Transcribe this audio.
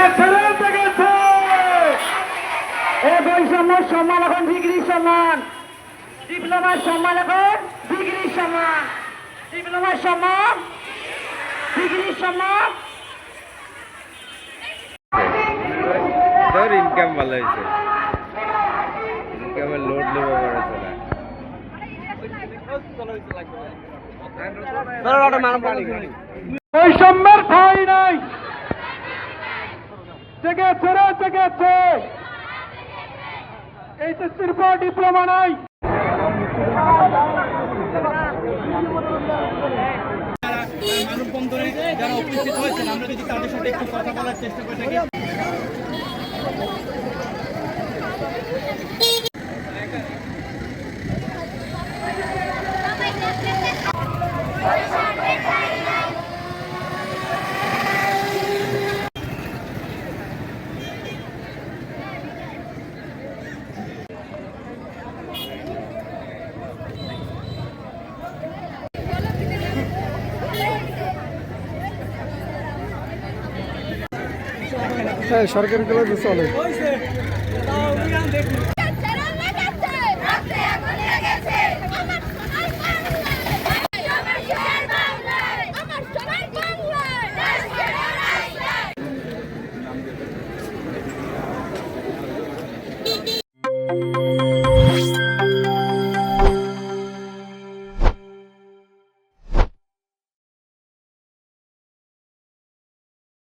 জেগেছে রে এ বৈষম্য সম্মান এখন ডিগ্রি সম্মান। ডিপ্লোমার সম্মান এখন ডিগ্রি সম্মান। ডিপ্লোমার সম্মান ডিগ্রি সম্মান। তোর ইনকাম ভালো হয়েছে। ইনকামের লোড নেব পারে বৈষম্যের ঠাঁই নাই। জেগেছে রে, জেগেছে। এইচএসসির পর ডিপ্লোমা নাই। মানববন্ধনে যারা উপস্থিত হয়েছেন আমরা যদি তাদের সাথে একটু কথা বলার চেষ্টা করে থাকি সরকারি কলেজ চলে।